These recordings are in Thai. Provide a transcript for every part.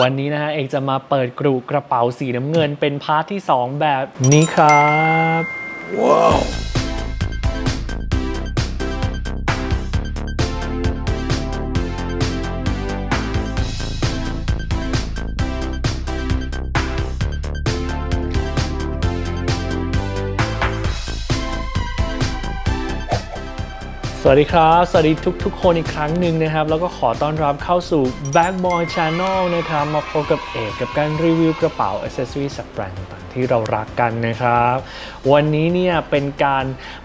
วันนี้นะฮะเอกจะมาเปิดกรุกระเป๋าสีน้ำเงินเป็นพาร์ทที่ 2 แบบนี้ครับ สวัสดีครับ สวัสดีทุกๆคนอีกครั้งหนึ่งนะครับ แล้วก็ขอต้อนรับเข้าสู่ Backboy Channel นะครับ มาพบกับเอกกับการรีวิวกระเป๋าอ c เซสซอรีจากแบรนด์ต่างๆที่เรารักกันนะครับ วันนี้เนี่ยเป็นการ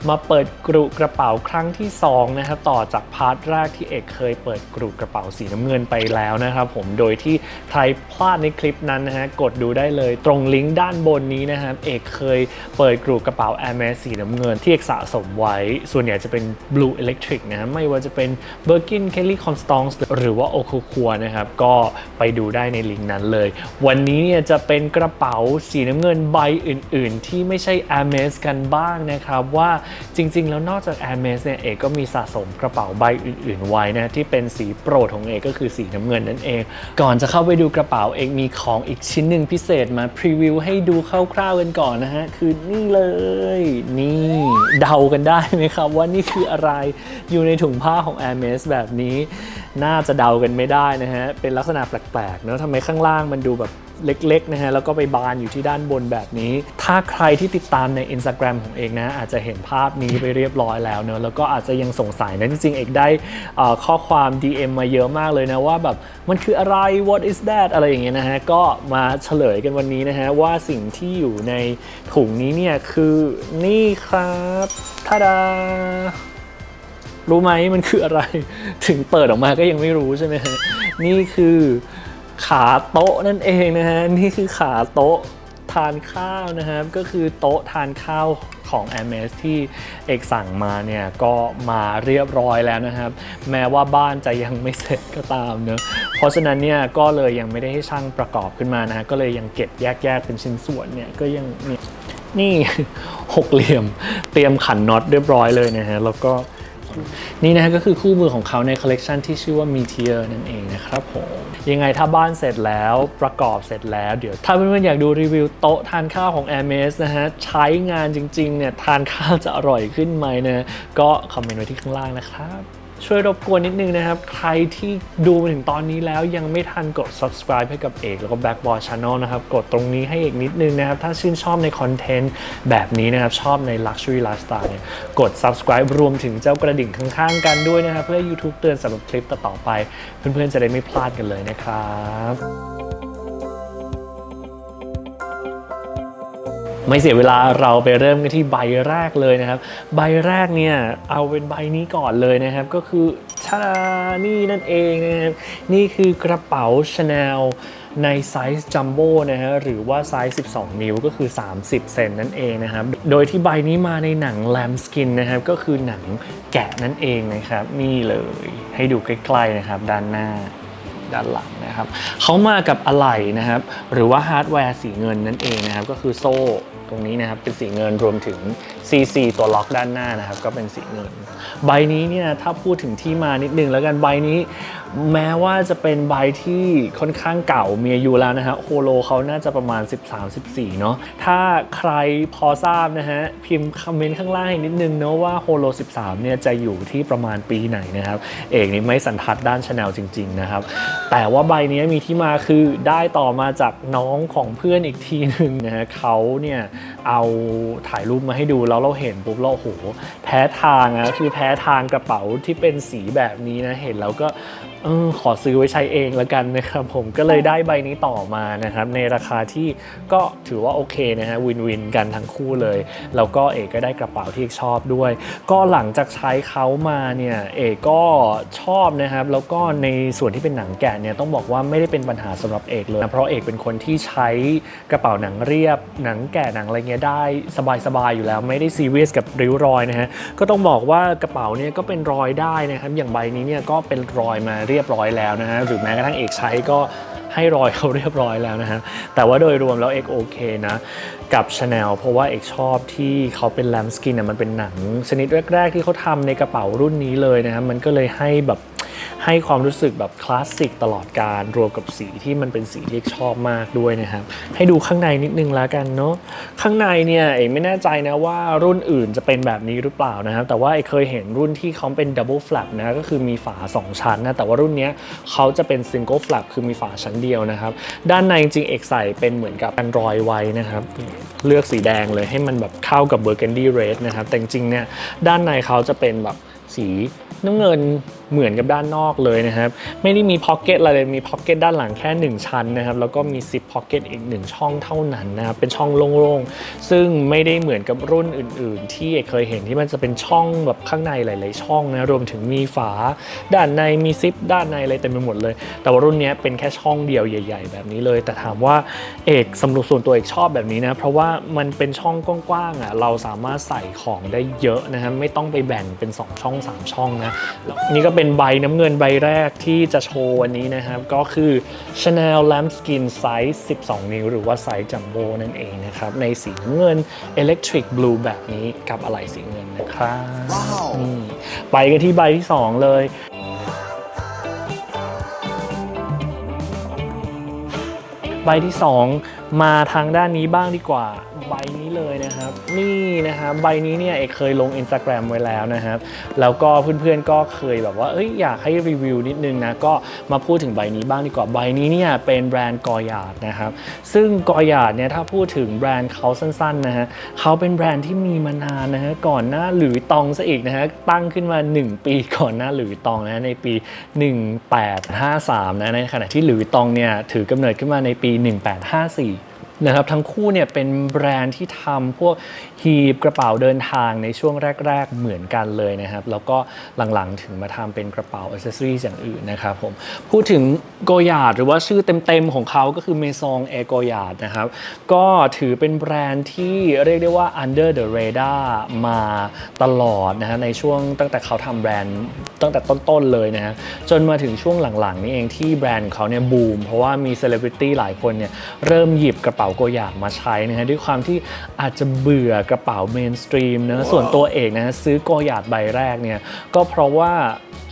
มาเปิดกรุกระเป๋าครั้งที่ 2 นะครับ ต่อจากพาร์ทแรกที่เอกเคยเปิดกรุกระเป๋าสีน้ำเงินไปแล้วนะครับผมโดยที่ใครพลาดในคลิปนั้นนะฮะกดดูได้เลยตรงลิงก์ด้านบนนี้นะครับเอกเคยเปิดกรุกระเป๋า Air m a s สีน้ำเงินที่เอกสะสมไว้ ส่วนใหญ่จะเป็น Blue Electric นะไม่ว่าจะเป็น Birkin Kelly Constance หรือว่า o k o k u a นะครับ ก็ไปดูได้ในลิงก์นั้นเลย วันนี้เนี่ยจะเป็นกระเป๋าสีน้ำเงินใบอื่น ๆ ที่ไม่ใช่ a m e s กันบ้างนะครับ ว่าจริง ๆ แล้วนอกจาก a m e s เนี่ยเอกก็มีสะสมกระเป๋าใบอื่น ๆ ไว้นะที่เป็นสีโปรดของเอกก็คือสีน้ำเงินนั่นเอง ก่อนจะเข้าไปดูกระเป๋าเอกมีของอีกชิ้นหนึ่งพิเศษมาพรีวิวให้ดูคร่าวๆกันก่อนนะฮะคือนี่เลยนี่เดากันได้ไหมครับว่านี่คืออะไรอยู่ในถุงผ้าของ a m e s แบบนี้ น่าจะเดากันไม่ได้นะฮะ เป็นลักษณะแปลกๆเนอะทำไมข้างล่างมันดูแบบเล็กๆนะฮะแล้วก็ไปบานอยู่ที่ด้านบนแบบนี้ ถ้าใครที่ติดตามใน Instagram ของเอกนะ อาจจะเห็นภาพนี้ไปเรียบร้อยแล้วเนอะแล้วก็อาจจะยังสงสัยนะ จริงๆ เอกได้ข้อความ DM มาเยอะมากเลยนะว่าแบบมันคืออะไร what is that อะไรอย่างเงี้ยนะฮะ ก็มาเฉลยกันวันนี้นะฮะ ว่าสิ่งที่อยู่ในถุงนี้เนี่ยคือนี่ครับทาดา รู้ไหมมันคืออะไร ถึงเปิดออกมาก็ยังไม่รู้ใช่ไหมฮะนี่คือขาโต๊ะนั่นเองนะฮะนี่คือขาโต๊ะทานข้าวนะครับก็คือโต๊ะทานข้าวของ m s ที่เอกสั่งมาเนี่ยก็มาเรียบร้อยแล้วนะครับ แม้ว่าบ้านจะยังไม่เสร็จก็ตามเนอะเพราะฉะนั้นเนี่ยก็เลยยังไม่ได้ให้ช่างประกอบขึ้นมานะฮะก็เลยยังเก็บแยกๆเป็นชิ้นส่วนเนี่ยก็ยังนี่นี่หกเหลี่ยมเตรียมขันน็อตเรียบร้อยเลยนะฮะแล้วก็ นี่นะฮะก็คือคู่มือของเขาในคอลเลกชันที่ชื่อว่า Meteor นั่นเองนะครับผมยังไงถ้าบ้านเสร็จแล้วประกอบเสร็จแล้วเดี๋ยว ถ้าเพื่อนๆอยากดูรีวิวโต๊ะทานข้าวของ a i r m e s นะฮะใช้งานจริงๆเนี่ยทานข้าวจะอร่อยขึ้นไหมนะก็คอมเมนต์ไว้ที่ข้างล่างนะครับ ช่วยรบกวนนิดนึงนะครับ ใครที่ดูมาถึงตอนนี้แล้วยังไม่ทันกด subscribe ให้กับเอกแล้วก็ Backboard Channel นะครับ กดตรงนี้ให้เอกนิดนึงนะครับ ถ้าชื่นชอบในคอนเทนต์แบบนี้นะครับ ชอบใน Luxury Lifestyle เนี่ยกด subscribe รวมถึงเจ้ากระดิ่งข้างๆกันด้วยนะครับ เพื่อ YouTube เตือนสำหรับคลิปต่อๆไป เพื่อนๆจะได้ไม่พลาดกันเลยนะครับ ไม่เสียเวลาเราไปเริ่มกันที่ใบแรกเลยนะครับ ใบแรกเนี่ยเอาเป็นใบนี้ก่อนเลยนะครับ ก็คือชานี่นั่นเองนะครับ นี่คือกระเป๋า Chanel ในไซส์จัมโบ้นะฮะหรือว่าไซส์ 12 นิ้วก็คือ 30 เซนนั่นเองนะครับ โดยที่ใบนี้มาในหนังแลมสกินนะครับ ก็คือหนังแกะนั่นเองนะครับ นี่เลยให้ดูใกล้ๆนะครับ ด้านหน้าด้านหลังนะครับเขามากับอะไหล่นะครับ หรือว่าฮาร์ดแวร์สีเงินนั่นเองนะครับ ก็คือโซ่ ตรงนี้นะครับเป็นสีเงินรวมถึง CC ตัวล็อกด้านหน้านะครับก็เป็นสีเงิน ใบนี้เนี่ยถ้าพูดถึงที่มานิดนึงแล้วกันใบนี้แม้ว่าจะเป็นใบที่ค่อนข้างเก่ามีอายุแล้วนะฮะโฮโลเขาน่าจะประมาณ 13-14 เนาะถ้าใครพอทราบนะฮะพิมพ์คอมเมนต์ข้างล่างให้นิดนึงเนาะว่าโฮโล13 เนี่ยจะอยู่ที่ประมาณปีไหนนะครับ เอกนี่ไม่สันทัดด้านชาแนลจริง ๆ นะครับ แต่ว่าใบนี้มีที่มาคือได้ต่อมาจากน้องของเพื่อนอีกทีหนึ่งนะฮะเขาเนี่ยเอาถ่ายรูปมาให้ดูแล้วเราเห็นปุ๊บเราโหแพ้ทางอะคือแพ้ทางกระเป๋าที่เป็นสีแบบนี้นะเห็นแล้วก็เออขอซื้อไว้ใช้เองแล้วกันนะครับผมก็เลยได้ใบนี้ต่อมานะครับในราคาที่ก็ถือว่าโอเคนะฮะวินวินกันทั้งคู่เลย แล้วก็เอกก็ได้กระเป๋าที่เอกชอบด้วย ก็หลังจากใช้เขามาเนี่ยเอกก็ชอบนะครับแล้วก็ในส่วนที่เป็นหนังแกะเนี่ยต้องบอกว่าไม่ได้เป็นปัญหาสำหรับเอกเลยนะเพราะเอกเป็นคนที่ใช้กระเป๋าหนังเรียบหนังแกะหนังอะไรเงี้ยได้สบายๆอยู่แล้วไม่ได้ซีเรียสกับริ้วรอยนะฮะก็ต้องบอกว่ากระเป๋าเนี่ยก็เป็นรอยได้นะครับอย่างใบนี้เนี่ยก็เป็นรอยมาเรียบร้อยแล้วนะฮะหรือแม้กระทั่งเอกใช้ก็ให้รอยเขาเรียบร้อยแล้วนะฮะ แต่ว่าโดยรวมแล้วเอกโอเคนะ กับ Chanel เพราะว่าเอกชอบที่เขาเป็นแลมสกินนะมันเป็นหนัง ชนิดแรก ๆ ที่เขาทำในกระเป๋ารุ่นนี้เลยนะฮะมันก็เลยให้แบบ ให้ความรู้สึกแบบคลาสสิกตลอดการรวมกับสีที่มันเป็นสีที่ชอบมากด้วยนะครับ ให้ดูข้างในนิดนึงแล้วกันเนาะข้างในเนี่ยเอกไม่แน่ใจนะว่ารุ่นอื่นจะเป็นแบบนี้หรือเปล่านะครับ แต่ว่าเอกเคยเห็นรุ่นที่เขาเป็นดับเบิล flap นะก็คือมีฝา 2 ชั้นนะแต่ว่ารุ่นนี้เขาจะเป็น single flap คือมีฝาชั้นเดียวนะครับ ด้านในจริงเอกใส่เป็นเหมือนกับอันรอยไว้นะครับ เลือกสีแดงเลยให้มันแบบเข้ากับ burgundy red นะครับแต่จริงเนี่ยด้านในเขาจะเป็นแบบสีน้ำเงิน เหมือนกับด้านนอกเลยนะครับ ไม่ได้มีพ็อกเก็ตอะไรเลยมีพ็อกเก็ตด้านหลังแค่ 1 ชั้นนะครับ แล้วก็มีซิปพ็อกเก็ตอีก 1 ช่องเท่านั้นนะครับ เป็นช่องโล่งๆ ซึ่งไม่ได้เหมือนกับรุ่นอื่น ๆ ที่เคยเห็นที่มันจะเป็นช่องแบบข้างในหลาย ๆ ช่องนะ รวมถึงมีฝา ด้านในมีซิปด้านในอะไรเต็มไปหมดเลย แต่ว่ารุ่นนี้เป็นแค่ช่องเดียวใหญ่ ๆ แบบนี้เลย แต่ถามว่าเอกสำหรับส่วนตัวเอกชอบแบบนี้นะ เพราะว่ามันเป็นช่องกว้างๆอะเราสามารถใส่ของได้เยอะนะครับไม่ต้องไปแบ่งเป็น 2 ช่อง 3 ช่องนะนี่ก็เป็นใบน้ำเงินใบแรกที่จะโชว์วันนี้นะครับ ก็คือ Chanel Lambskin Size 12 นิ้ว หรือว่าไซส์จัมโบ้นั่นเองนะครับ ในสีน้ำเงิน Electric Blue แบบนี้กับอะไหล่สีเงินนะครับว้าวนี่ไปกันที่ใบที่ 2 เลยใบที่ 2 มาทางด้านนี้บ้างดีกว่า ใบนี้เลยนะครับ นี่นะครับใบนี้เนี่ยเอกเคยลง Instagram ไว้แล้วนะครับ แล้วก็เพื่อนๆก็เคยแบบว่าเอ้ยอยากให้รีวิวนิดนึงนะก็มาพูดถึงใบนี้บ้างดีกว่าใบนี้เนี่ยเป็นแบรนด์กอยาดนะครับ ซึ่งกอยาดเนี่ยถ้าพูดถึงแบรนด์เขาสั้นๆนะฮะเขาเป็นแบรนด์ที่มีมานานนะฮะก่อนหน้าหลุยตองซะอีกนะฮะตั้งขึ้นมา 1 ปีก่อนหน้าหลุยตองนะในปี 1853นะในขณะที่หลุยตองเนี่ยถือกำเนิดขึ้นมาในปี 1854 นะครับทั้งคู่เนี่ยเป็นแบรนด์ที่ทำพวกหีบกระเป๋าเดินทางในช่วงแรก ๆ เหมือนกันเลยนะครับ แล้วก็หลังๆถึงมาทำเป็นกระเป๋าอ c เซสซอรีอย่างอื่นนะครับผมพูดถึงโกยาดหรือว่าชื่อเต็ม ๆ ของเขาก็คือเมซองเอโกยาดนะครับก็ถือเป็นแบรนด์ที่เรียกได้ว่า under the radar มาตลอดนะฮะในช่วงตั้งแต่เขาทำแบรนด์ตั้งแต่ต้น ๆ เลยนะฮะจนมาถึงช่วงหลัง ๆ นี่เองที่แบรนด์เขาเนี่ยบูมเพราะว่ามีเซเลบริตี้หลายคนเนี่ยเริ่มหยิบกระเป๋าโกยาดมาใช้นะฮะด้วยความที่อาจจะเบื่อกระเป๋าเมนสตรีมนะส่วนตัวเอกนะฮะซื้อโกยาดใบแรกเนี่ยก็เพราะว่า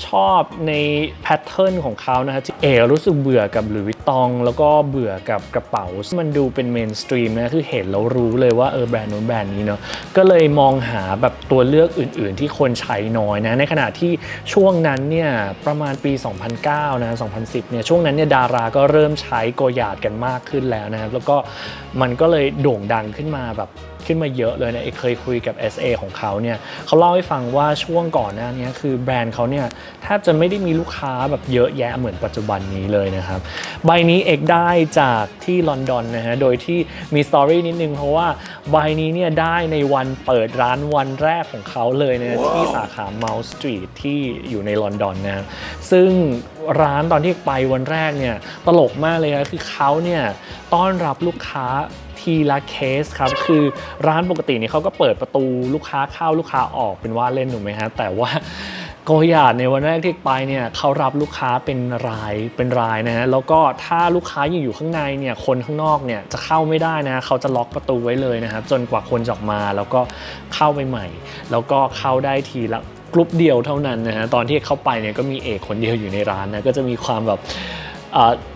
ชอบในแพทเทิร์นของเขานะฮะที่เอรู้สึกเบื่อกับหลุยส์วิตตอง แล้วก็เบื่อกับกระเป๋าที่มันดูเป็นเมนสตรีมนะ คือเห็นแล้วรู้เลยว่าเออแบรนด์นู้นแบรนด์นี้เนาะก็เลยมองหาแบบตัวเลือกอื่น ๆ ที่คนใช้น้อยนะ ในขณะที่ช่วงนั้นเนี่ยประมาณปี 2009 นะ 2010 เนี่ยช่วงนั้นเนี่ยดาราก็เริ่มใช้โกยาดกันมากขึ้นแล้วนะครับแล้วก็มันก็เลยโด่งดังขึ้นมาแบบ ขึ้นมาเยอะเลยนะเอกเคยคุยกับ SA ของเขาเนี่ยเขาเล่าให้ฟังว่าช่วงก่อนหน้านี้คือแบรนด์เขาเนี่ยแทบจะไม่ได้มีลูกค้าแบบเยอะแยะเหมือนปัจจุบันนี้เลยนะครับ ใบนี้เอกได้จากที่ลอนดอนนะฮะโดยที่มีสตอรี่นิดนึงเพราะว่าใบนี้เนี่ยได้ในวันเปิดร้านวันแรกของเขาเลยนะที่สาขา Mount Street ที่อยู่ในลอนดอนนะซึ่งร้านตอนที่ไปวันแรกเนี่ยตลกมากเลยนะคือเขาเนี่ยต้อนรับลูกค้า ทีละเคสครับ คือร้านปกตินี่เขาก็เปิดประตูลูกค้าเข้าลูกค้าออกเป็นว่าเล่นถูกไหมฮะ แต่ว่าโกยาดในวันแรกที่ไปเนี่ยเขารับลูกค้าเป็นรายเป็นรายนะฮะแล้วก็ถ้าลูกค้ายังอยู่ข้างในเนี่ยคนข้างนอกเนี่ยจะเข้าไม่ได้นะเขาจะล็อกประตูไว้เลยนะครับจนกว่าคนจะออกมาแล้วก็เข้าไปใหม่ แล้วก็เข้าได้ทีละกลุ่มเดียวเท่านั้นนะฮะตอนที่เข้าไปเนี่ยก็มีเอกคนเดียวอยู่ในร้านนะก็จะมีความแบบ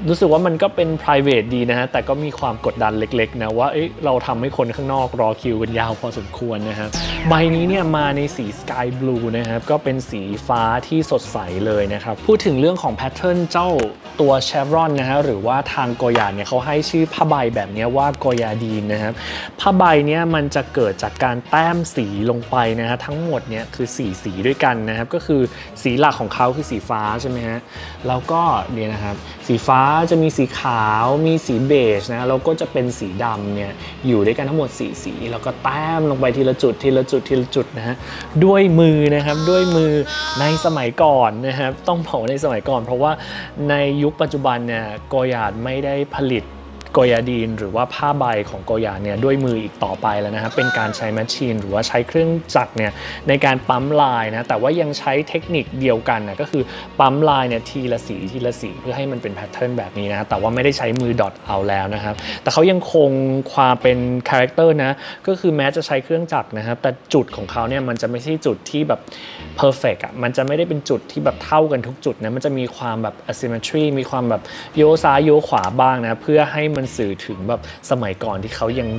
รู้สึกว่ามันก็เป็น private ดีนะฮะ แต่ก็มีความกดดันเล็กๆนะว่าเอ้ยเราทำให้คนข้างนอกรอคิวกันยาวพอสมควรนะฮะใบนี้เนี่ยมาในสี Sky Blue นะครับก็เป็นสีฟ้าที่สดใสเลยนะครับ พูดถึงเรื่องของแพทเทิร์นเจ้าตัว Chevron นะฮะหรือว่าทางโกยาเนี่ยเขาให้ชื่อผ้าใบแบบนี้ว่าโกยาดีนนะครับผ้าใบเนี่ยมันจะเกิดจากการแต้มสีลงไปนะฮะทั้งหมดเนี่ยคือ4สีด้วยกันนะครับก็คือสีหลักของเขาคือสีฟ้าใช่ไหมฮะแล้วก็เนี่ยนะครับสีฟ้าจะมีสีขาวมีสีเบจนะแล้วก็จะเป็นสีดำเนี่ยอยู่ด้วยกันทั้งหมด 4 สี แล้วก็แต้มลงไปทีละจุดทีละจุดทีละจุดนะฮะด้วยมือนะครับด้วยมือในสมัยก่อนนะครับต้องบอกว่าในสมัยก่อน เพราะว่าในยุคปัจจุบันเนี่ยกอยาดไม่ได้ผลิต โกยาดีนหรือว่าผ้าใบของโกยาเนี่ยด้วยมืออีกต่อไปแล้วนะครับเป็นการใช้แมชชีนหรือว่าใช้เครื่องจักรเนี่ยในการปั๊มลายนะแต่ว่ายังใช้เทคนิคเดียวกันนะก็คือปั๊มลายเนี่ยทีละสีทีละสีเพื่อให้มันเป็นแพทเทิร์นแบบนี้นะแต่ว่าไม่ได้ใช้มือดอทเอาแล้วนะครับแต่เขายังคงความเป็นคาแรคเตอร์นะก็คือแม้จะใช้เครื่องจักรนะครับแต่จุดของเขาเนี่ยมันจะไม่ใช่จุดที่แบบ perfect อะมันจะไม่ได้เป็นจุดที่แบบเท่ากันทุกจุดนะมันจะมีความแบบ asymmetry มีความแบบโยซ้ายโยขวาบ้างนะเพื่อให้มมันสื่อถึงแบบสมัยก่อนที่เขายัง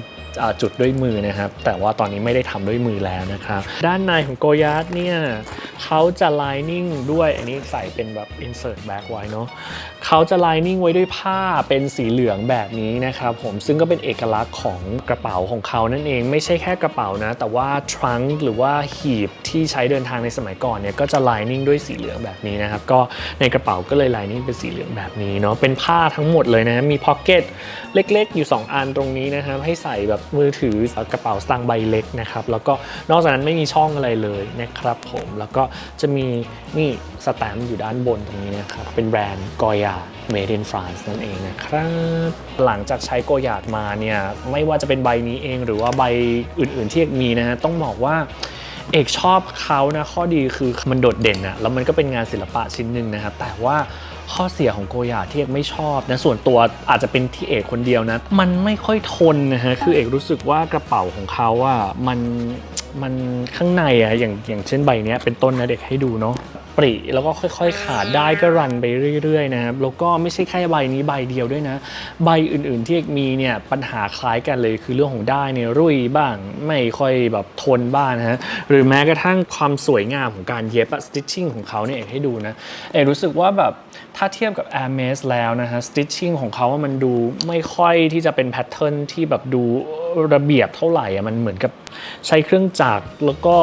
จุดด้วยมือนะครับ แต่ว่าตอนนี้ไม่ได้ทำด้วยมือแล้วนะครับ ด้านในของโกยาร์ดเนี่ยเขาจะ lining ด้วยอันนี้ใส่เป็นแบบ insert back ไว้เนาะเขาจะ lining ไว้ด้วยผ้าเป็นสีเหลืองแบบนี้นะครับผมซึ่งก็เป็นเอกลักษณ์ของกระเป๋าของเขานั่นเองไม่ใช่แค่กระเป๋านะแต่ว่า trunk หรือว่าหีบที่ใช้เดินทางในสมัยก่อนเนี่ยก็จะ lining ด้วยสีเหลืองแบบนี้นะครับก็ในกระเป๋าก็เลย lining เป็นสีเหลืองแบบนี้เนาะเป็นผ้าทั้งหมดเลยนะมี pocket เเล็กๆ อยู่ 2 อันตรงนี้นะครับให้ใส่แบบมือถือกระเป๋าสตางค์ใบเล็กนะครับแล้วก็นอกจากนั้นไม่มีช่องอะไรเลยนะครับผมแล้วก็จะมีนี่สแตมป์อยู่ด้านบนตรงนี้นะครับเป็นแบรนด์กอยา Made in France นั่นเองนะครับ หลังจากใช้โกยาดมาเนี่ยไม่ว่าจะเป็นใบนี้เองหรือว่าใบอื่นๆที่มีนะฮะต้องบอกว่าเอกชอบเขานะข้อดีคือมันโดดเด่นอะแล้วมันก็เป็นงานศิลปะชิ้นหนึ่งนะครับแต่ว่า ข้อเสียของโกยาที่เอกไม่ชอบนะส่วนตัวอาจจะเป็นที่เอกคนเดียวนะ มันไม่ค่อยทนนะฮะคือเอกรู้สึกว่ากระเป๋าของเขาอะมันมันข้างในอะอย่างอย่างเช่นใบนี้เป็นต้นนะเด็กให้ดูเนาะ ปริแล้วก็ค่อยๆ ขาดได้ก็รันไปเรื่อยๆนะครับแล้วก็ไม่ใช่แค่ใบนี้ใบเดียวด้วยนะ ใบอื่นๆที่เอกมีเนี่ยปัญหาคล้ายกันเลยคือเรื่องของได้เนี่ยรุ่ยบ้างไม่ค่อยแบบทนบ้างนะฮะหรือแม้กระทั่งความสวยงามของการเย็บอะ stitching ของเขาเนี่ยเอกให้ดูนะเอกรู้สึกว่าแบบถ้าเทียบกับ Hermes แล้วนะฮะ stitching ของเขาว่ามันดูไม่ค่อยที่จะเป็นแพทเทิร์นที่แบบดูระเบียบเท่าไหร่อะมันเหมือนกับใช้เครื่องจักรแล้วก็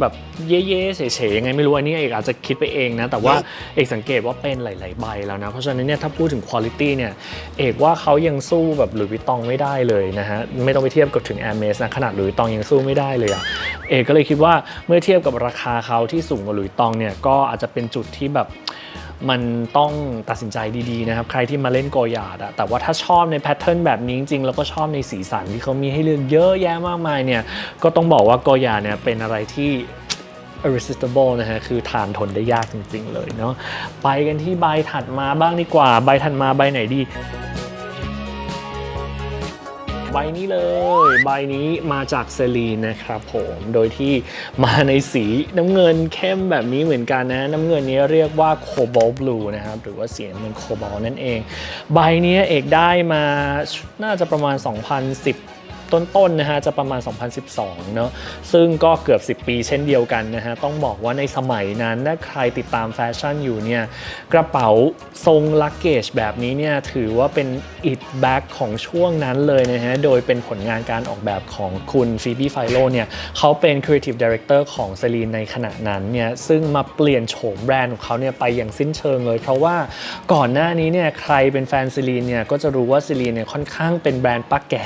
แบบเย่ๆเฉยๆยังไงไม่รู้อันนี้เอกอาจจะคิดไปเองนะ แต่ว่าเอกสังเกตว่าเป็นหลาย ๆ ใบแล้วนะ เพราะฉะนั้นเนี่ยถ้าพูดถึงคุณภาพเนี่ยเอกว่าเขายังสู้แบบหลุยส์วิตตองไม่ได้เลยนะฮะ ไม่ต้องไปเทียบกับถึง Hermes นะขนาดหลุยส์วิตตองยังสู้ไม่ได้เลยอะเอกก็เลยคิดว่าเมื่อเทียบกับราคาเขาที่สูงกว่าหลุยส์วิตตองเนี่ยก็อาจจะเป็นจุดที่แบบ มันต้องตัดสินใจดีๆนะครับ ใครที่มาเล่นโกยาดอะแต่ว่าถ้าชอบในแพทเทิร์นแบบนี้จริงๆ แล้วก็ชอบในสีสันที่เขามีให้เลือกเยอะแยะมากมายเนี่ย ก็ต้องบอกว่าโกยาเนี่ยเป็นอะไรที่ irresistible นะฮะ คือทานทนได้ยากจริงๆเลยเนาะ ไปกันที่ใบถัดมาบ้างดีกว่า ใบถัดมาใบไหนดี ใบนี้เลย ใบนี้มาจากเซรีนนะครับผมโดยที่มาในสีน้ำเงินเข้มแบบนี้เหมือนกันนะ น้ำเงินนี้เรียกว่าโคบอลบลูนะครับ หรือว่าสีน้ำเงินโคบอลนั่นเอง ใบนี้เอกได้มาน่าจะประมาณ 2010 ต้นๆนะฮะจะประมาณ 2012 เนอะซึ่งก็เกือบ 10 ปีเช่นเดียวกันนะฮะต้องบอกว่าในสมัยนั้นถ้าใครติดตามแฟชั่นอยู่เนี่ยกระเป๋าทรงลักเกจแบบนี้เนี่ยถือว่าเป็นอิดแบ็กของช่วงนั้นเลยนะฮะโดยเป็นผลงานการออกแบบของคุณฟีบี้ไฟโลเนี่ยเขาเป็น Creative Director ของเซรีนในขณะนั้นเนี่ยซึ่งมาเปลี่ยนโฉมแบรนด์ของเขาเนี่ยไปอย่างสิ้นเชิงเลย เพราะว่าก่อนหน้านี้เนี่ยใครเป็นแฟนเซรีนเนี่ยก็จะรู้ว่าเซรีนเนี่ยค่อนข้างเป็นแบรนด์ป้าแก่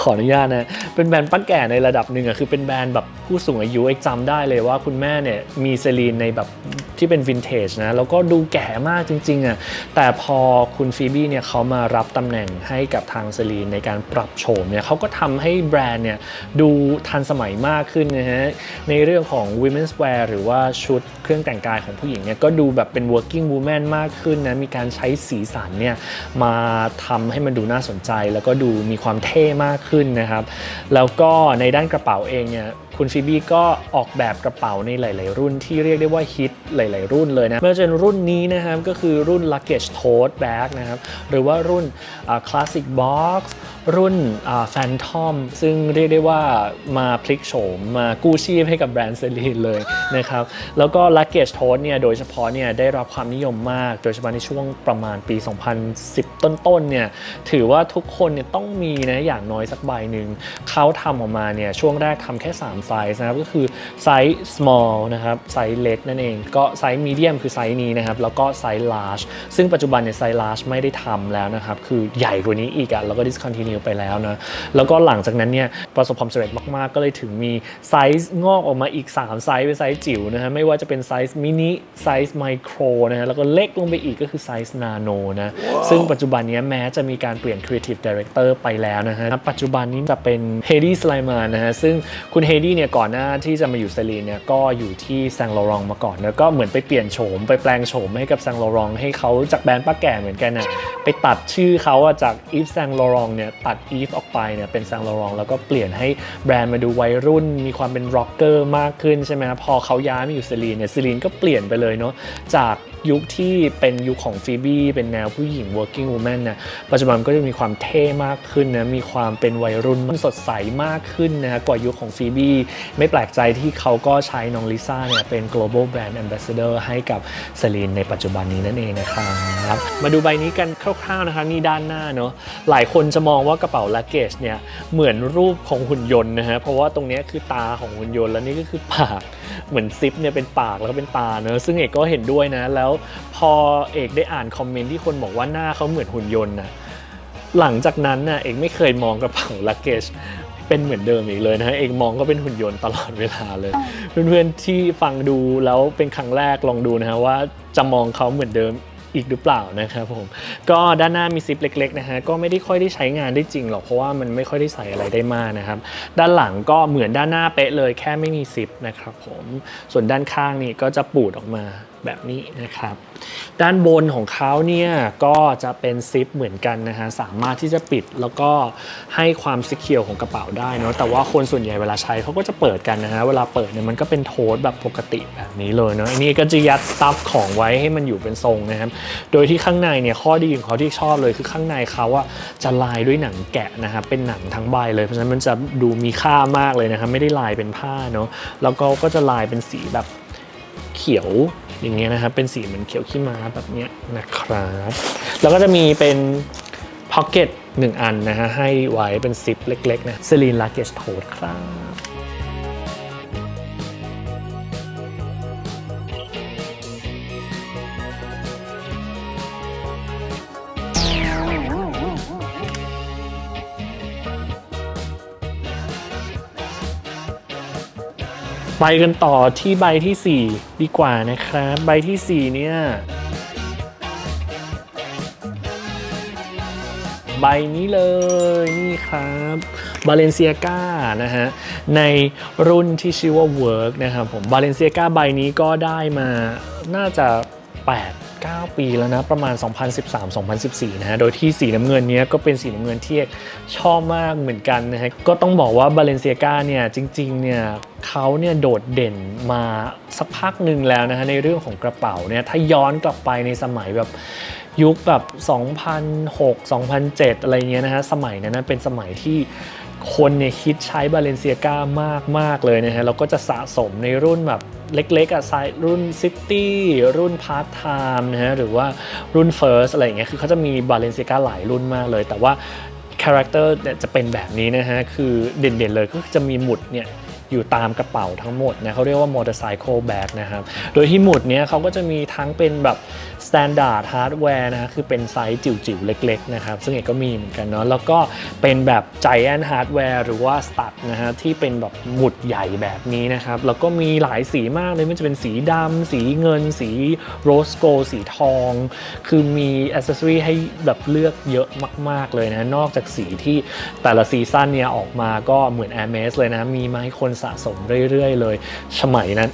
ขออนุญาตนะ เป็นแบรนด์ป้าแก่ในระดับหนึ่งอะคือเป็นแบรนด์แบบผู้สูงอายุเอกจำได้เลยว่าคุณแม่เนี่ยมีเซรีนในแบบที่เป็นวินเทจนะ แล้วก็ดูแก่มากจริงๆอะแต่พอคุณฟีบี้เนี่ยเขามารับตำแหน่งให้กับทางเซรีนในการปรับโฉมเนี่ยเขาก็ทำให้แบรนด์เนี่ยดูทันสมัยมากขึ้นนะฮะ ในเรื่องของ women's wear หรือว่าชุดเครื่องแต่งกายของผู้หญิงเนี่ยก็ดูแบบเป็น working woman มากขึ้นนะ มีการใช้สีสันเนี่ยมาทำให้มันดูน่าสนใจแล้วก็ดูมีความเท่มากขึ้นนะครับ แล้วก็ในด้านกระเป๋าเองเนี่ยคุณฟิบี้ก็ออกแบบกระเป๋าในหลาย ๆ รุ่นที่เรียกได้ว่าฮิตหลาย ๆ รุ่นเลยนะไม่ว่าจะเป็นรุ่นนี้นะครับก็คือรุ่น luggage tote bag นะครับหรือว่ารุ่น classic box รุ่นแฟนทอมซึ่งเรียกได้ว่ามาพลิกโฉมมากู้ชีพให้กับแบรนด์เซรีนเลยนะครับแล้วก็ luggage tote เนี่ยโดยเฉพาะเนี่ยได้รับความนิยมมาก โดยเฉพาะในช่วงประมาณปี 2010 ต้น ๆ เนี่ยถือว่าทุกคนเนี่ยต้องมีนะอย่างน้อยสักใบหนึ่งเขาทำออกมาเนี่ยช่วงแรกทำแค่3ไซส์นะครับก็คือไซส์ small นะครับไซส์เล็กนั่นเอง ก็ไซส์ medium คือไซส์นี้นะครับแล้วก็ไซส์ large ซึ่งปัจจุบันเนี่ยไซส์ large ไม่ได้ทำแล้วนะครับคือใหญ่กว่านี้อีกอะแล้วก็ discontinue อไปแล้วนะแล้วก็หลังจากนั้นเนี่ยประสบความสำเร็จมากๆ ก็เลยถึงมีไซส์งอกออกมาอีก 3 ไซส์เป็นไซส์จิ๋วนะฮะไม่ว่าจะเป็นไซส์มินิไซส์ไมโครนะฮะแล้วก็เล็กลงไปอีกก็คือไซส์นาโนนะซึ่งปัจจุบันเนี้ยแม้จะมีการเปลี่ยน Creative Director ไปแล้วนะฮะปัจจุบันนี้จะเป็นเฮดี้สไลมานนะฮะซึ่งคุณเฮดี้เนี่ยก่อนหน้าที่จะมาอยู่เซรีเนี่ยก็อยู่ที่แซงโลรองมาก่อน แล้วก็เหมือนไปเปลี่ยนโฉมไปแปลงโฉมให้กับแซงโลรองให้เขาจากแบรนด์ป้าแก่เหมือนกันนะไปตัดชื่อเขาอะจากอีฟแซงโลรองเนี่ยตัดอีฟออกไปเนี่ยเป็นแซงโลรองแล้วก็เปลี่ยนให้แบรนด์มาดูวัยรุ่น มีความเป็นร็อกเกอร์มากขึ้นใช่ไหมพอเขาย้ายมาอยู่เซรีเนี่ยเซรีนก็เปลี่ยนไปเลยเนาะจากยุคที่เป็นยุคของฟีบี้เป็นแนวผู้หญิง working woman นะปัจจุบันก็จะมีความเท่มากขึ้นนะมีความเป็นวัยรุ่นสดใสมากขึ้นนะฮะกว่ายุคของฟีบี้ไม่แปลกใจที่เขาก็ใช้น้องลิซ่าเนี่ยเป็น global brand ambassador ให้กับเซรีนในปัจจุบันนี้นั่นเองนะครับ มาดูใบนี้กันคร่าวๆนะคะนี่ด้านหน้าเนาะหลายคนจะมองว่ากระเป๋า luggage เนี่ยเหมือนรูปของหุ่นยนต์นะฮะเพราะว่าตรงนี้คือตาของหุ่นยนต์แล้วนี่ก็คือปากเหมือนซิปเนี่ยเป็นปากแล้วก็เป็นตาเนอะซึ่งเอกก็เห็นด้วยนะแล้วพอเอกได้อ่านคอมเมนต์ที่คนบอกว่าหน้าเขาเหมือนหุ่นยนต์นะ หลังจากนั้นน่ะเอกไม่เคยมองกระเป๋า luggage เป็นเหมือนเดิมอีกเลยนะฮะเอกมองก็เป็นหุ่นยนต์ตลอดเวลาเลย เพื่อนๆที่ฟังดูแล้วเป็นครั้งแรกลองดูนะฮะว่าจะมองเขาเหมือนเดิมอีกหรือเปล่านะครับผมก็ด้านหน้ามีซิปเล็กๆนะฮะก็ไม่ได้ค่อยได้ใช้งานได้จริงหรอกเพราะว่ามันไม่ค่อยได้ใส่อะไรได้มากนะครับ ด้านหลังก็เหมือนด้านหน้าเป๊ะเลยแค่ไม่มีซิปนะครับผมส่วนด้านข้างนี่ก็จะปูดออกมา แบบนี้นะครับ ด้านบนของเขาเนี่ยก็จะเป็นซิปเหมือนกันนะฮะสามารถที่จะปิดแล้วก็ให้ความซิเคียวของกระเป๋าได้เนาะแต่ว่าคนส่วนใหญ่เวลาใช้เขาก็จะเปิดกันนะฮะเวลาเปิดเนี่ยมันก็เป็นโทสแบบปกติแบบนี้เลยเนาะอันนี้ก็จะยัดสตัฟของไว้ให้มันอยู่เป็นทรงนะครับโดยที่ข้างในเนี่ยข้อดีของเขาที่ชอบเลยคือข้างในเขาอะจะลายด้วยหนังแกะนะครับเป็นหนังทั้งใบเลยเพราะฉะนั้นมันจะดูมีค่ามากเลยนะครับไม่ได้ลายเป็นผ้าเนาะแล้วก็ก็จะลายเป็นสีแบบ เขียวอย่างเงี้ยนะครับ เป็นสีเหมือนเขียวขี้ม้าแบบเนี้ยนะครับ แล้วก็จะมีเป็นพ็อกเก็ตหนึ่งอันนะฮะให้ไว้เป็นซิปเล็กๆนะซ e ลีนล u เกจโทดครับ ไปกันต่อที่ใบทีสี่ 4 ดีกว่านะครับ ใบทีสี่ 4 เนี่ย ใบนี้เลยนี่ครับบาเลนเซียกานะฮะ ในรุ่นที่ชื่อว่า Work นะครับผมบาเลนเซียกาใบนี้ก็ได้มาน่าจะ 8 9 ปีแล้วนะประมาณ 2013-2014 นะฮะโดยที่สีน้ำเงินเนี้ยก็เป็นสีน้ำเงินที่ชอบมากเหมือนกันนะฮะก็ต้องบอกว่าบาเลนเซียกาเนี่ยจริงๆเนี่ยเขาเนี่ยโดดเด่นมาสักพักหนึ่งแล้วนะฮะในเรื่องของกระเป๋าเนี่ยถ้าย้อนกลับไปในสมัยแบบ ยุคแบบ 2006 2007 อะไรเงี้ยนะฮะ สมัยนั้นเป็นสมัยที่คนเนี่ยคิดใช้บาเลนเซียก้ามากมากเลยนะฮะ แล้วก็จะสะสมในรุ่นแบบเล็กๆอะไซส์รุ่นซิตี้รุ่นพาร์ทไทม์นะฮะ หรือว่ารุ่น First อะไรเงี้ย คือเขาจะมีบาเลนเซียก้าหลายรุ่นมากเลย แต่ว่าคาแรคเตอร์จะเป็นแบบนี้นะฮะ คือเด่นๆเลยก็จะมีหมุดเนี่ย อยู่ตามกระเป๋าทั้งหมดนะเขาเรียกว่ามอเตอร์ไซค์แบ็กนะครับ โดยที่หมุดเนี้ยเขาก็จะมีทั้งเป็นแบบ Standard Hardware นะฮะคือเป็นไซส์จิ๋วๆ เล็กๆนะครับ ซึ่งเอกก็มีเหมือนกันเนาะแล้วก็เป็นแบบ Giant Hardware หรือว่า Stud นะฮะที่เป็นแบบหมุดใหญ่แบบนี้นะครับ แล้วก็มีหลายสีมากเลยไมันจะเป็นสีดำสีเงิน สีโรสโกสีทอง คือมีอ c เซ s ซอรีให้แบบเลือกเยอะมาก ๆเลยนะนอกจากสีที่แต่ละซีซั่นเนี่ยออกมาก็เหมือน Air m e s เลยนะมีมาให้คนสะสมเรื่อยๆ เลยสมัยนั้น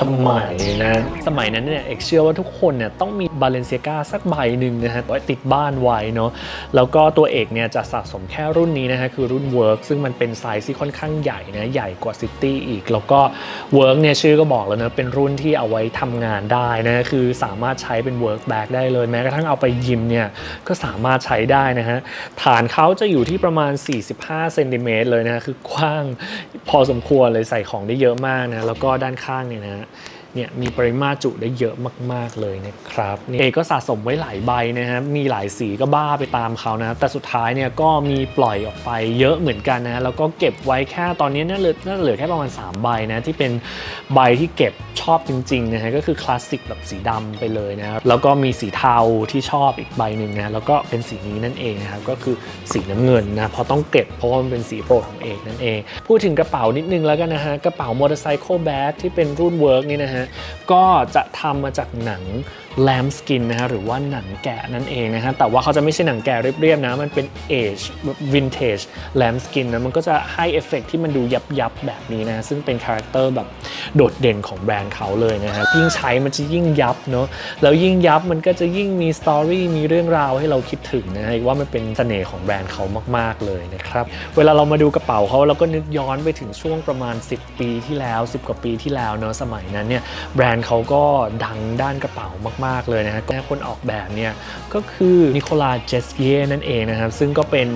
สมัยนะสมัยนั้นเนี่ยเอกเชื่อว่าทุกคนเนี่ยต้องมีบาเลนเซียกาสักใบหนึ่งนะฮะไว้ติดบ้านไว้เนาะแล้วก็ตัวเอกเนี่ยจะสะสมแค่รุ่นนี้นะฮะคือรุ่น Work ซึ่งมันเป็นไซส์ที่ค่อนข้างใหญ่นะใหญ่กว่า City อีก แล้วก็ Work เนี่ยชื่อก็บอกแล้วนะเป็นรุ่นที่เอาไว้ทำงานได้นะคือสามารถใช้เป็น Work Bag ได้เลยแม้กระทั่งเอาไปยิมเนี่ยก็สามารถใช้ได้นะฮะฐานเขาจะอยู่ที่ประมาณ 45เซนติเมตรเลยนะคือกว้างพอสมควรเลยใส่ของได้เยอะมากนะแล้วก็ด้านข้างเนี่ยนะฮะ เนี่ยมีปริมาตรจุได้เยอะมาก ๆ เลยนะครับเอก็สะสมไว้หลายใบนะครับมีหลายสีก็บ้าไปตามเขานะ แต่สุดท้ายเนี่ยก็มีปล่อยออกไปเยอะเหมือนกันนะแล้วก็เก็บไว้แค่ตอนนี้น่าเหลือน่าเหลือแค่ประมาณ 3 ใบนะที่เป็นใบที่เก็บชอบจริงๆนะฮะก็คือคลาสสิกแบบสีดำไปเลยนะแล้วก็มีสีเทาที่ชอบอีกใบหนึ่งนะแล้วก็เป็นสีนี้นั่นเองนะครับก็คือสีน้ำเงินนะเพราะต้องเก็บเพราะว่ามันเป็นสีโปรดของเอกนั่นเอง พูดถึงกระเป๋านิดนึงแล้วกันนะฮะกระเป๋ามอเตอร์ไซค์แบ็ที่เป็นรุ่นเวิร์กนี่นะฮะก็จะทำมาจากหนังแลมสกินนะฮะหรือว่าหนังแกะนั่นเองนะฮะแต่ว่าเขาจะไม่ใช่หนังแกะเรียบๆนะ มันเป็นเอจวินเทจแลมสกินนะมันก็จะให้เอฟเฟกที่มันดูยับยับๆแบบนี้นะซึ่งเป็นคาแรคเตอร์แบบโดดเด่นของแบรนด์เขาเลยนะฮะยิ่งใช้มันจะยิ่งยับเนาะแล้วยิ่งยับมันก็จะยิ่งมีสตอรี่มีเรื่องราวให้เราคิดถึงนะฮะว่ามันเป็นเสน่ห์ของแบรนด์เขามากๆเลยนะครับเวลาเรามาดูกระเป๋าเขาเราก็นึกย้อนไปถึงช่วงประมาณ 10 ปีที่แล้ว 10 กว่าปีที่แล้วเนาะสมัยนั้นเนี่ยแบรนด์เขาก็ดังด้านกระเป๋ามากๆ เลยนะฮะคนออกแบบเนี่ยก็คือนิโคลาเจสเยนั่นเองนะครับ ซึ่งก็เป็น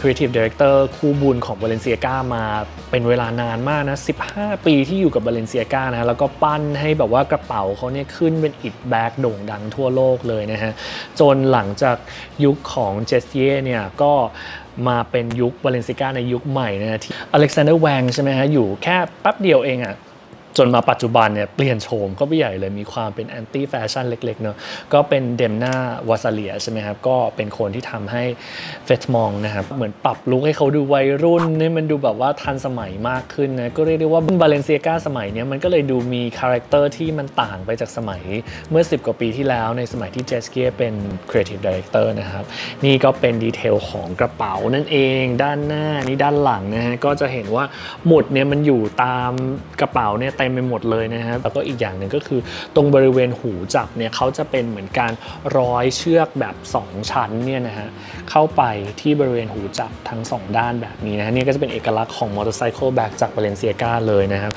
Creative Director คู่บุญของ Balenciaga มาเป็นเวลานานมากนะ 15 ปีที่อยู่กับ Balenciaga นะฮะแล้วก็ปั้นให้แบบว่ากระเป๋าเขาเนี่ยขึ้นเป็นอิดแบ็กโด่งดังทั่วโลกเลยนะฮะ จนหลังจากยุคของเจสเยเนี่ยก็มาเป็นยุค Balenciaga ในยุคใหม่นะฮะที่อเล็กซานเดอร์แวงใช่ไหมฮะ อยู่แค่แป๊บเดียวเองอะ่ะ จนมาปัจจุบันเนี่ยเปลี่ยนโฉมก็ไปใหญ่เลยมีความเป็นแอนตี้แฟชั่นเล็กๆเนาะก็เป็นเดมนาวาซาเลียใช่ไหมครับ ก็เป็นคนที่ทำให้เฟสมองนะครับ เหมือนปรับลุคให้เขาดูวัยรุ่นให้มันดูแบบว่าทันสมัยมากขึ้นนะ ก็เรียกได้ว่าบาเลนเซียกาสมัยเนี้ยมันก็เลยดูมีคาแรคเตอร์ที่มันต่างไปจากสมัยเมื่อ 10 กว่าปีที่แล้วในสมัยที่เจสเกียเป็น Creative Director นะครับนี่ก็เป็นดีเทลของกระเป๋านั่นเองด้านหน้านี่ด้านหลังนะฮะก็จะเห็นว่าหมุดเนี่ยมันอยู่ตามกระเป๋าเนี่ยต็มไปหมดเลยนะฮะแล้วก็อีกอย่างหนึ่งก็คือ ตรงบริเวณหูจับเนี่ยเขาจะเป็นเหมือนการร้อยเชือกแบบ 2 ชั้นเนี่ยนะฮะเข้าไปที่บริเวณหูจับทั้ง 2 ด้านแบบนี้นะฮะนี่ก็จะเป็นเอกลักษณ์ของมอเตอร์ไซค์แบ็กจาก Balenciaga เลยนะครับ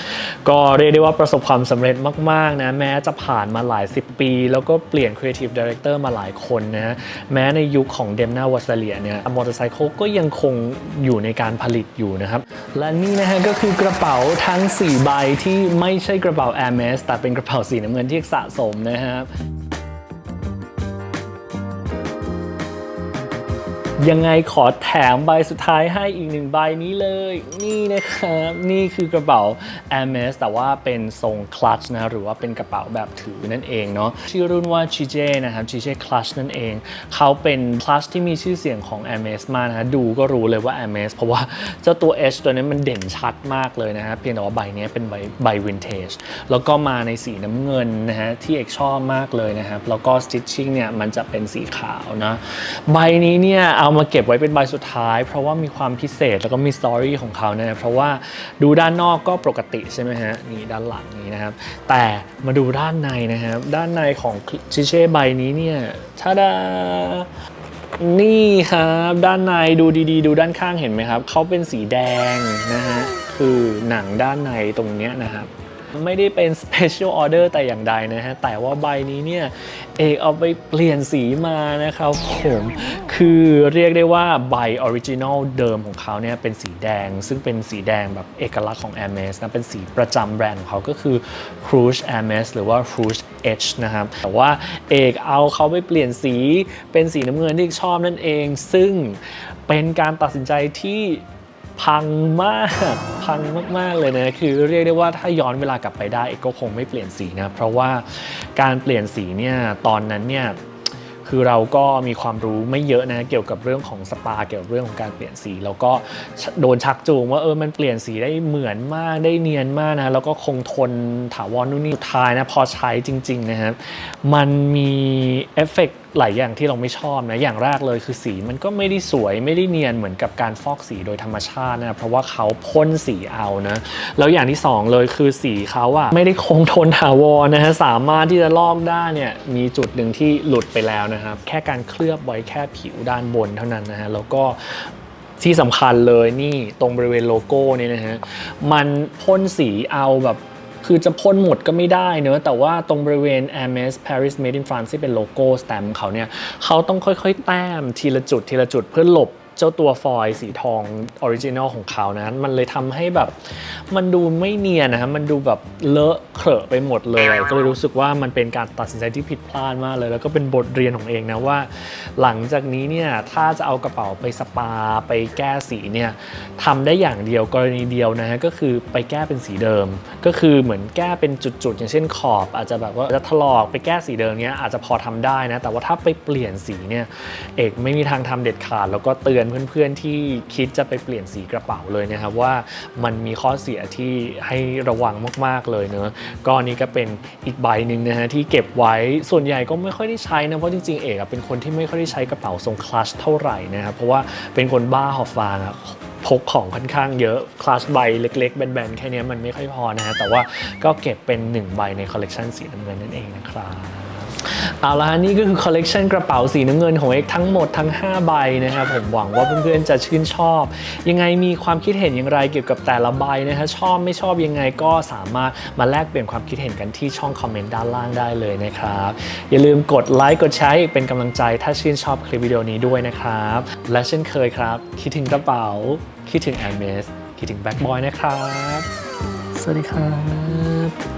ก็เรียกได้ว่าประสบความสำเร็จมากๆนะแม้จะผ่านมาหลาย 10 ปี แล้วก็เปลี่ยน Creative Director มาหลายคนนะฮะแม้ในยุคของเดมนาวาซาเลียเนี่ยมอเตอร์ไซค์ก็ยังคงอยู่ในการผลิตอยู่นะครับและนี่นะฮะก็คือกระเป๋าทั้ง 4 ใบที่ไม่ใช่กระเป๋า Hermes แต่เป็นกระเป๋าสีน้ำเงินที่สะสมนะครับ ยังไงขอแถมใบสุดท้ายให้อีกหนึ่งใบนี้เลย นี่นะครับ นี่คือกระเป๋า Hermes แต่ว่าเป็นทรงคลัชนะหรือว่าเป็นกระเป๋าแบบถือนั่นเองเนาะชื่อรุ่นว่า Chije นะครับ Chije Clutch นั่นเอง เขาเป็นคลัชที่มีชื่อเสียงของ Hermes มากนะฮะดูก็รู้เลยว่า Hermes เพราะว่าเจ้าตัว H ตัวนี้มันเด่นชัดมากเลยนะฮะเพียงแต่ว่าใบนี้เป็นใบใบวินเทจแล้วก็มาในสีน้ำเงินนะฮะที่เอกชอบมากเลยนะครับแล้วก็ stitching เนี่ยมันจะเป็นสีขาวนะใบนี้เนี่ยเอามาเก็บไว้เป็นใบสุดท้าย เพราะว่ามีความพิเศษแล้วก็มีสตอรี่ของเขานะเพราะว่าดูด้านนอกก็ปกติใช่ไหมฮะนี่ด้านหลังนี้นะครับ แต่มาดูด้านในนะครับ ด้านในของชิเช่ใบนี้เนี่ยถ้าดานี่ครับ ด้านในดูดีๆดูด้านข้างเห็นไหมครับเขาเป็นสีแดงนะฮะคือหนังด้านในตรงเนี้ยนะครับ ไม่ได้เป็น special order แต่อย่างใดนะฮะ แต่ว่าใบนี้เนี่ย เอกเอาไปเปลี่ยนสีมานะครับผมคือเรียกได้ว่าใบออริจินอลเดิมของเขาเนี่ยเป็นสีแดง ซึ่งเป็นสีแดงแบบเอกลักษณ์ของ Hermes นะ เป็นสีประจำแบรนด์ของเขาก็คือ Rouge Hermes หรือว่า Rouge H นะครับ แต่ว่าเอกเอาเขาไปเปลี่ยนสีเป็นสีน้ำเงินที่ชอบนั่นเอง ซึ่งเป็นการตัดสินใจที่ พังมากพังมาก ๆ เลยนะคือเรียกได้ว่าถ้าย้อนเวลากลับไปได้เอกก็คงไม่เปลี่ยนสีนะเพราะว่าการเปลี่ยนสีเนี่ยตอนนั้นเนี่ยคือเราก็มีความรู้ไม่เยอะนะเกี่ยวกับเรื่องของสปาเกี่ยวกับเรื่องของการเปลี่ยนสี แล้วก็โดนชักจูงว่าเออมันเปลี่ยนสีได้เหมือนมากได้เนียนมากนะแล้วก็คงทนถาวรนู่นนี่สุดท้ายนะพอใช้จริงๆนะครับมันมีเอฟเฟกต์ หลายอย่างที่เราไม่ชอบนะอย่างแรกเลยคือสีมันก็ไม่ได้สวยไม่ได้เนียนเหมือนกับการฟอกสีโดยธรรมชาตินะเพราะว่าเขาพ่นสีเอานะแล้วอย่างที่สองเลยคือสีเขาอะไม่ได้คงทนถาวรนะฮะสามารถที่จะลอกได้เนี่ยมีจุดหนึ่งที่หลุดไปแล้วนะครับแค่การเคลือบไว้แค่ผิวด้านบนเท่านั้นนะฮะแล้วก็ที่สำคัญเลยนี่ตรงบริเวณโลโก้เนี่ยนะฮะมันพ่นสีเอาแบบ คือจะพ่นหมดก็ไม่ได้เนอะแต่ว่าตรงบริเวณ Hermes Paris Made in France ที่เป็นโลโก้สแตมป์เขาเนี่ยเขาต้องค่อยๆ แต้มทีละจุดทีละจุดเพื่อหลบ เจ้าตัวฟอยล์สีทองออริจินอลของเขานะมันเลยทำให้แบบมันดูไม่เนียนนะฮะมันดูแบบเลอะเขอะไปหมดเลย ก็เลยรู้สึกว่ามันเป็นการตัดสินใจที่ผิดพลาดมากเลย แล้วก็เป็นบทเรียนของเองนะว่า หลังจากนี้เนี่ยถ้าจะเอากระเป๋าไปสปาไปแก้สีเนี่ยทำได้อย่างเดียวกรณีเดียวนะฮะก็คือไปแก้เป็นสีเดิม ก็คือเหมือนแก้เป็นจุดๆ อย่างเช่นขอบ อาจจะแบบว่าจะถลอกไปแก้สีเดิมเนี้ยอาจจะพอทำได้นะแต่ว่าถ้าไปเปลี่ยนสีเนี่ยเอกไม่มีทางทำเด็ดขาดแล้วก็เตือนเพื่อนๆที่คิดจะไปเปลี่ยนสีกระเป๋าเลยนะครับว่ามันมีข้อเสียที่ให้ระวังมากๆเลยเนอะก็อันนี้ก็เป็นอีกใบหนึ่งนะฮะที่เก็บไว้ส่วนใหญ่ก็ไม่ค่อยได้ใช้นะเพราะจริงๆเอกเป็นคนที่ไม่ค่อยได้ใช้กระเป๋าทรงคลัชเท่าไหร่นะครับเพราะว่าเป็นคนบ้าหอบฟางอะพกของค่อนข้างเยอะคลาสใบเล็กๆแบนๆแค่นี้มันไม่ค่อยพอนะฮะแต่ว่าก็เก็บเป็น 1 ใบในคอลเลกชันสีน้ำเงินนั่นเองนะครับ เอาละฮะนี่ก็คือคอลเลกชันกระเป๋าสีน้ำเงินของเอกทั้งหมดทั้ง 5 ใบนะครับผมหวังว่าเพื่อนๆจะชื่นชอบ ยังไงมีความคิดเห็นอย่างไรเกี่ยวกับแต่ละใบนะฮะชอบไม่ชอบยังไงก็สามารถมาแลกเปลี่ยนความคิดเห็นกันที่ช่องคอมเมนต์ด้านล่างได้เลยนะครับอย่าลืมกดไลค์กดแชร์เอกเป็นกำลังใจถ้าชื่นชอบคลิปวิดีโอนี้ด้วยนะครับ และเช่นเคยครับ คิดถึงกระเป๋า คิดถึงแอมเมสคิดถึงแบ็คบอยนะครับ สวัสดีครับ